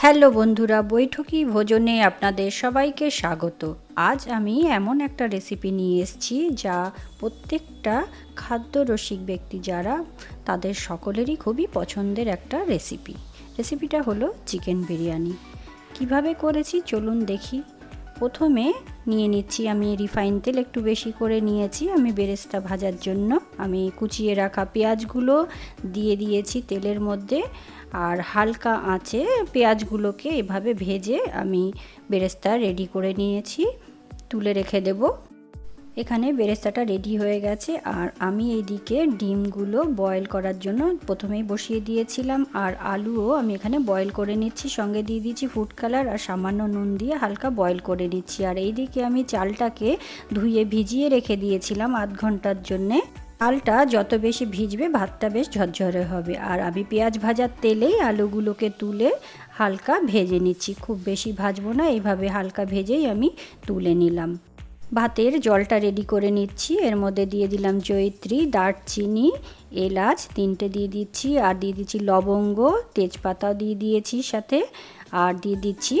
Hello বন্ধুরা, বৈঠকি ভোজনে আপনাদের সবাইকে স্বাগত। আজ আমি এমন একটা রেসিপি নিয়ে এসেছি যা প্রত্যেকটা খাদ্য রসিক ব্যক্তি যারা, তাদের সকলেরই খুবই পছন্দের একটা রেসিপি। রেসিপিটা হলো চিকেন বিরিয়ানি। কীভাবে করেছি চলুন দেখি। প্রথমে নিয়ে নিচ্ছি আমি রিফাইন তেল, একটু বেশি করে নিয়েছি আমি বেরেস্তা ভাজার জন্য। আমি কুচিয়ে রাখা পেঁয়াজগুলো দিয়ে দিয়েছি তেলের মধ্যে আর হালকা আঁচে পেঁয়াজগুলোকে এভাবে ভেজে আমি বেরেস্তা রেডি করে নিয়েছি। তুলে রেখে দেব। এখানে বেরেস্তাটা রেডি হয়ে গেছে। আর আমি এইদিকে ডিমগুলো বয়েল করার জন্য প্রথমেই বসিয়ে দিয়েছিলাম। আর আলুও আমি এখানে বয়েল করে নিচ্ছি। সঙ্গে দিয়ে দিচ্ছি ফুড কালার আর সামান্য নুন দিয়ে হালকা বয়েল করে নিচ্ছি। আর এইদিকে আমি চালটাকে ধুয়ে ভিজিয়ে রেখে দিয়েছিলাম আধ ঘণ্টার জন্যে। চালটা যত বেশি ভিজবে ভাতটা বেশ ঝরঝরে হবে। আর আমি পেঁয়াজ ভাজার তেলেই আলুগুলোকে তুলে হালকা ভেজে নিচ্ছি। খুব বেশি ভাজবো না, এইভাবে হালকা ভেজেই আমি তুলে নিলাম। ভাতের জলটা রেডি করে নিচ্ছি। এর মধ্যে দিয়ে দিলাম জয়িত্রী, দারচিনি, এলাচ, তিনটে দিয়ে দিচ্ছি। আর দিয়ে দিচ্ছি লবঙ্গ, তেজপাতাও দিয়ে দিয়েছি সাথে। আর দিয়ে দিচ্ছি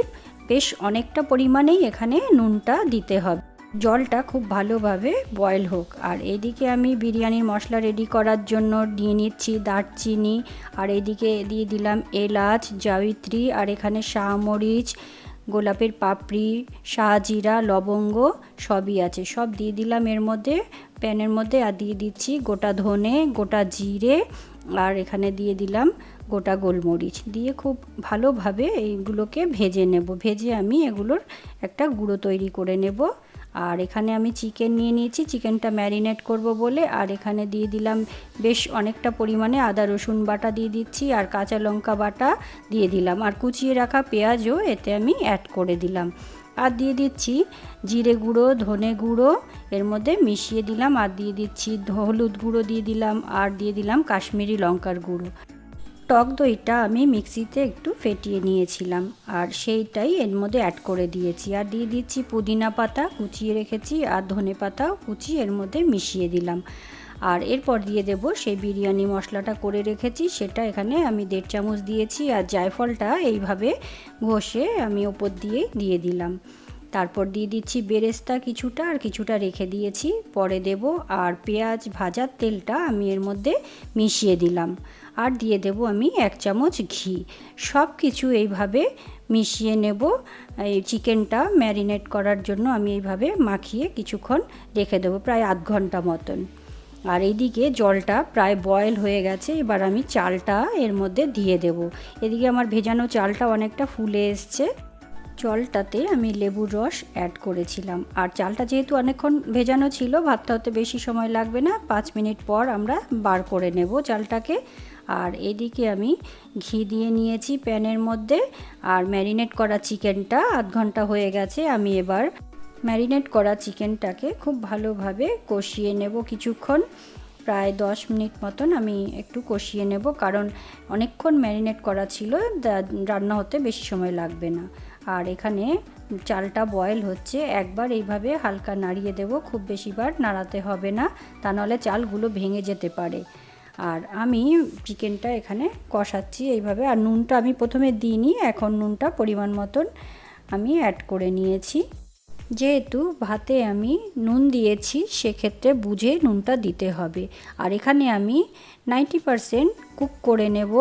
বেশ অনেকটা পরিমাণেই এখানে নুনটা দিতে হবে। জলটা খুব ভালোভাবে বয়েল হোক। আর এদিকে আমি বিরিয়ানির মশলা রেডি করার জন্য দিয়ে নিচ্ছি দারচিনি। আর এদিকে দিয়ে দিলাম এলাচ জাবিত্রী আর এখানে শাহমরিচ গোলাপের পাপড়ি, শাহজিরা, লবঙ্গ সবই আছে। সব দিয়ে দিলাম এর মধ্যে, প্যানের মধ্যে, আর দিয়ে দিচ্ছি গোটা ধনে, গোটা জিরে, আর এখানে দিয়ে দিলাম গোটা গোলমরিচ। দিয়ে খুব ভালোভাবে এইগুলোকে ভেজে নেব। ভেজে আমি এগুলোর একটা গুঁড়ো তৈরি করে নেব। আর এখানে আমি চিকেন নিয়ে নিয়েছি। চিকেনটা ম্যারিনেট করব বলে। আর এখানে দিয়ে দিলাম বেশ অনেকটা পরিমাণে আদা, রসুন বাটা দিয়ে দিচ্ছি আর কাঁচা লঙ্কা বাটা দিয়ে দিলাম। আর কুচিয়ে রাখা পেঁয়াজও এতে আমি অ্যাড করে দিলাম। আর দিয়ে দিচ্ছি জিরে গুঁড়ো, ধনে গুঁড়ো, এর মধ্যে মিশিয়ে দিলাম। আর দিয়ে দিচ্ছি হলুদ গুঁড়ো দিয়ে দিলাম। আর দিয়ে দিলাম কাশ্মীরি লঙ্কার গুঁড়ো। টক দইটা আমি মিক্সিতে একটু ফেটিয়ে নিয়েছিলাম, আর সেইটাই এর মধ্যে অ্যাড করে দিয়েছি। আর দিয়ে দিচ্ছি পুদিনা পাতা, কুচিয়ে রেখেছি, আর ধনে পাতাও কুচি এর মধ্যে মিশিয়ে দিলাম। আর এরপর দিয়ে দেব সেই বিরিয়ানি মশলাটা করে রেখেছি, সেটা এখানে আমি দেড় চামচ দিয়েছি, আর জায়ফলটা এইভাবে ঘষে আমি ওপর দিয়ে দিয়ে দিলাম। তারপর দিয়ে দিচ্ছি বেরেস্তা কিছুটা আর কিছুটা রেখে দিয়েছি। পরে দেব আর পেঁয়াজ ভাজার তেলটা আমি এর মধ্যে মিশিয়ে দিলাম। আর দিয়ে দেব আমি এক চামচ ঘি। সব কিছু এইভাবে মিশিয়ে নেব। এই চিকেনটা ম্যারিনেট করার জন্য আমি এইভাবে মাখিয়ে কিছুক্ষণ রেখে দেবো, প্রায় আধ ঘণ্টা মতন। আর এইদিকে জলটা প্রায় বয়েল হয়ে গেছে, এবার আমি চালটা এর মধ্যে দিয়ে দেব। এদিকে আমার ভেজানো চালটা অনেকটা ফুলে এসছে। জলটাতে আমি লেবুর রস অ্যাড করেছিলাম। আর চালটা যেহেতু অনেকক্ষণ ভেজানো ছিল, ভাতটা হতে বেশি সময় লাগবে না। পাঁচ মিনিট পর আমরা বার করে নেব চালটাকে। আর এদিকে আমি ঘি দিয়ে নিয়েছি প্যানের মধ্যে। আর ম্যারিনেট করা চিকেনটা আধ ঘণ্টা হয়ে গেছে। আমি এবার ম্যারিনেট করা চিকেনটাকে খুব ভালোভাবে কষিয়ে নেব কিছুক্ষণ। প্রায় দশ মিনিট মতন আমি একটু কষিয়ে নেব। কারণ অনেকক্ষণ ম্যারিনেট করা ছিল রান্না হতে বেশি সময় লাগবে না। আর এখানে চালটা বয়েল হচ্ছে। একবার এইভাবে হালকা নাড়িয়ে দেব, খুব বেশিবার নাড়াতে হবে না, তা নাহলে চালগুলো ভেঙে যেতে পারে। আর আমি চিকেনটা এখানে কষাচ্ছি এইভাবে, আর নুনটা আমি প্রথমে দিইনি, এখন নুনটা পরিমাণ মতন আমি অ্যাড করে নিয়েছি। যেহেতু ভাতে আমি নুন দিয়েছি, সেক্ষেত্রে বুঝে নুনটা দিতে হবে। আর এখানে আমি নাইনটি পারসেন্ট কুক করে নেব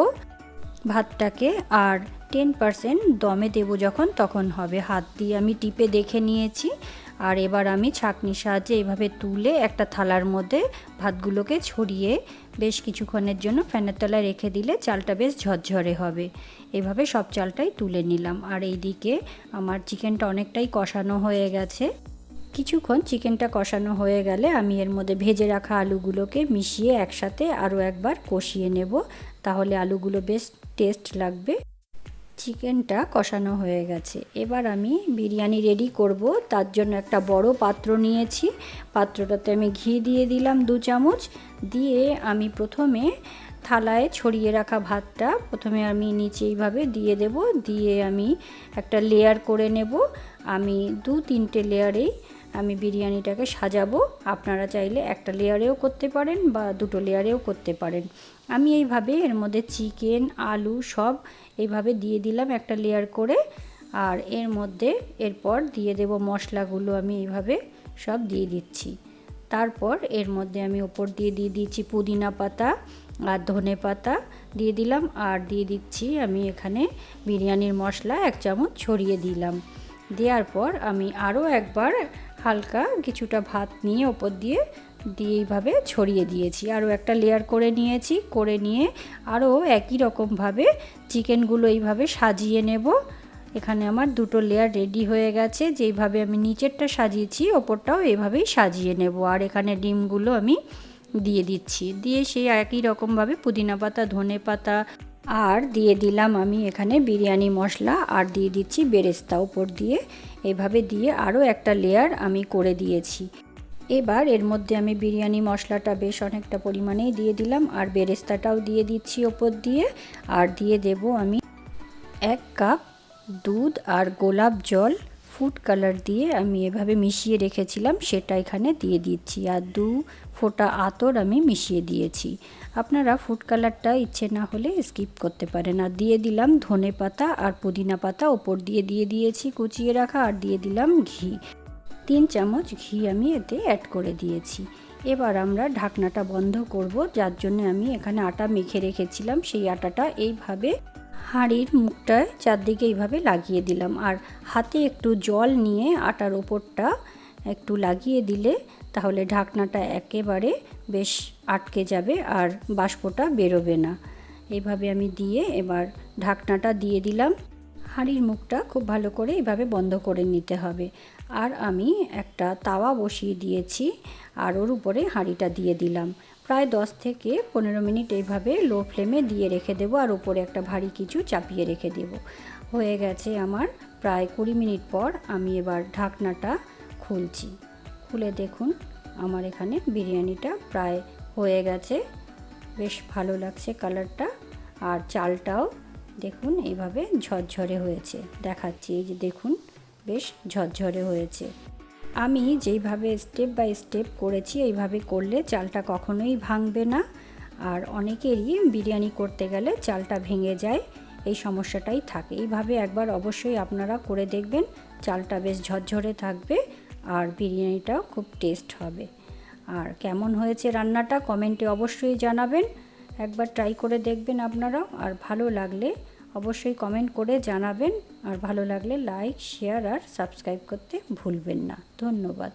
ভাতটাকে, আর টেন পারসেন্ট দমে দেবো যখন, তখন হবে। হাত দিয়ে আমি টিপে দেখে নিয়েছি। আর এবার আমি ছাঁকনির সাহায্যে এইভাবে তুলে একটা থালার মধ্যে ভাতগুলোকে ছড়িয়ে বেশ কিছুক্ষণের জন্য ফ্যানের তলায় রেখে দিলে চালটা বেশ ঝরঝরে হবে। এভাবে সব চালটাই তুলে নিলাম। আর এইদিকে আমার চিকেনটা অনেকটাই কষানো হয়ে গেছে। কিছুক্ষণ চিকেনটা কষানো হয়ে গেলে আমি এর মধ্যে ভেজে রাখা আলুগুলোকে মিশিয়ে একসাথে আরও একবার কষিয়ে নেব। তাহলে আলুগুলো বেশ টেস্ট লাগবে। চিকেনটা কষানো হয়ে গেছে। এবার আমি বিরিয়ানি রেডি করব। তার জন্য একটা বড় পাত্র নিয়েছি। পাত্রটাতে আমি ঘি দিয়ে দিলাম দু চামচ। দিয়ে আমি প্রথমে থালায় ছড়িয়ে রাখা ভাতটা প্রথমে আমি নিচে এইভাবে দিয়ে দেব। দিয়ে আমি একটা লেয়ার করে নেব। আমি দু তিনটে লেয়ারেই আমি বিরিয়ানিটাকে সাজাবো। আপনারা চাইলে একটা লেয়ারেও করতে পারেন বা দুটো লেয়ারেও করতে পারেন। আমি এইভাবে এর মধ্যে চিকেন, আলু সব এইভাবে দিয়ে দিলাম একটা লেয়ার করে। আর এর মধ্যে এরপর দিয়ে দেব মশলাগুলো আমি এইভাবে সব দিয়ে দিচ্ছি। তারপর এর মধ্যে আমি ওপর দিয়ে দিয়ে দিচ্ছি পুদিনা পাতা আর ধনে পাতা দিয়ে দিলাম। আর দিয়ে দিচ্ছি আমি এখানে বিরিয়ানির মশলা এক চামচ ছড়িয়ে দিলাম। দেওয়ার পর আমি আরও একবার হালকা কিছুটা ভাত নিয়ে ওপর দিয়ে দিয়ে এইভাবে ছড়িয়ে দিয়েছি। আরও একটা লেয়ার করে নিয়েছি, করে নিয়ে আরও একই রকমভাবে চিকেনগুলো এইভাবে সাজিয়ে নেব। এখানে আমার দুটো লেয়ার রেডি হয়ে গেছে, যেইভাবে আমি নিচেরটা সাজিয়েছি, ওপরটাও এভাবেই সাজিয়ে নেব। আর এখানে ডিমগুলো আমি দিয়ে দিচ্ছি। দিয়ে সেই একই রকমভাবে পুদিনা পাতা, ধনে পাতা আর দিয়ে দিলাম আমি এখানে বিরিয়ানি মশলা, আর দিয়ে দিচ্ছি বেরেস্তা উপর দিয়ে। এভাবে দিয়ে আরও একটা লেয়ার আমি করে দিয়েছি। এবার এর মধ্যে আমি বিরিয়ানি মশলাটা বেশ অনেকটা পরিমাণেই দিয়ে দিলাম, আর বেরেস্তাটাও দিয়ে দিচ্ছি ওপর দিয়ে। আর দিয়ে দেব আমি এক কাপ দুধ আর গোলাপ জল ফুড কালার দিয়ে আমি এভাবে মিশিয়ে রেখেছিলাম, সেটা এখানে দিয়ে দিচ্ছি। আর দু ফোঁটা আতর আমি মিশিয়ে দিয়েছি। আপনারা ফুড কালারটা ইচ্ছে না হলে স্কিপ করতে পারেন। আর দিয়ে দিলাম ধনে পাতা আর পুদিনা পাতা, ওপর দিয়ে দিয়ে দিয়েছি কুচিয়ে রাখা আর দিয়ে দিলাম ঘি। তিন চামচ ঘি আমি এতে অ্যাড করে দিয়েছি। এবার আমরা ঢাকনাটা বন্ধ করব, যার জন্য আমি এখানে আটা মেখে রেখেছিলাম। সেই আটাটা এইভাবে হাঁড়ির মুখটায় চারদিকে এইভাবে লাগিয়ে দিলাম। আর হাতে একটু জল নিয়ে আটার ওপরটা একটু লাগিয়ে দিলে তাহলে ঢাকনাটা একেবারে বেশ আটকে যাবে আর বাষ্পটা বেরোবে না। এইভাবে আমি দিয়ে এবার ঢাকনাটা দিয়ে দিলাম। হাঁড়ির মুখটা খুব ভালো করে এইভাবে বন্ধ করে নিতে হবে। আর আমি একটা তাওয়া বসিয়ে দিয়েছি আর ওর উপরে হাঁড়িটা দিয়ে দিলাম। প্রায় দশ থেকে পনেরো মিনিট এইভাবে লো ফ্লেমে দিয়ে রেখে দেবো আর উপরে একটা ভারী কিছু চাপিয়ে রেখে দেব। হয়ে গেছে আমার প্রায় কুড়ি মিনিট পর আমি এবার ঢাকনাটা খুলছি। খুলে দেখুন, আমার এখানে বিরিয়ানিটা প্রায় হয়ে গেছে। বেশ ভালো লাগছে কালারটা। আর চালটাও দেখুন, এইভাবে ঝরঝরে হয়েছে। দেখাচ্ছি, এই যে দেখুন, বেশ ঝরঝরে হয়েছে। আমি যেইভাবে স্টেপ বাই স্টেপ করেছি, এইভাবে করলে চালটা কখনোই ভাঙবে না। আর অনেকেরই বিরিয়ানি করতে গেলে চালটা ভেঙে যায়, এই সমস্যাটাই থাকে। এইভাবে একবার অবশ্যই আপনারা করে দেখবেন, চালটা বেশ ঝরঝরে থাকবে। আর বিরিয়ানিটাও খুব টেস্ট হবে। আর কেমন হয়েছে রান্নাটা কমেন্টে অবশ্যই জানাবেন। একবার ট্রাই করে দেখবেন আপনারাও। আর ভালো লাগলে অবশ্যই কমেন্ট করে জানাবেন। আর ভালো লাগলে লাইক, শেয়ার আর সাবস্ক্রাইব করতে ভুলবেন না। ধন্যবাদ।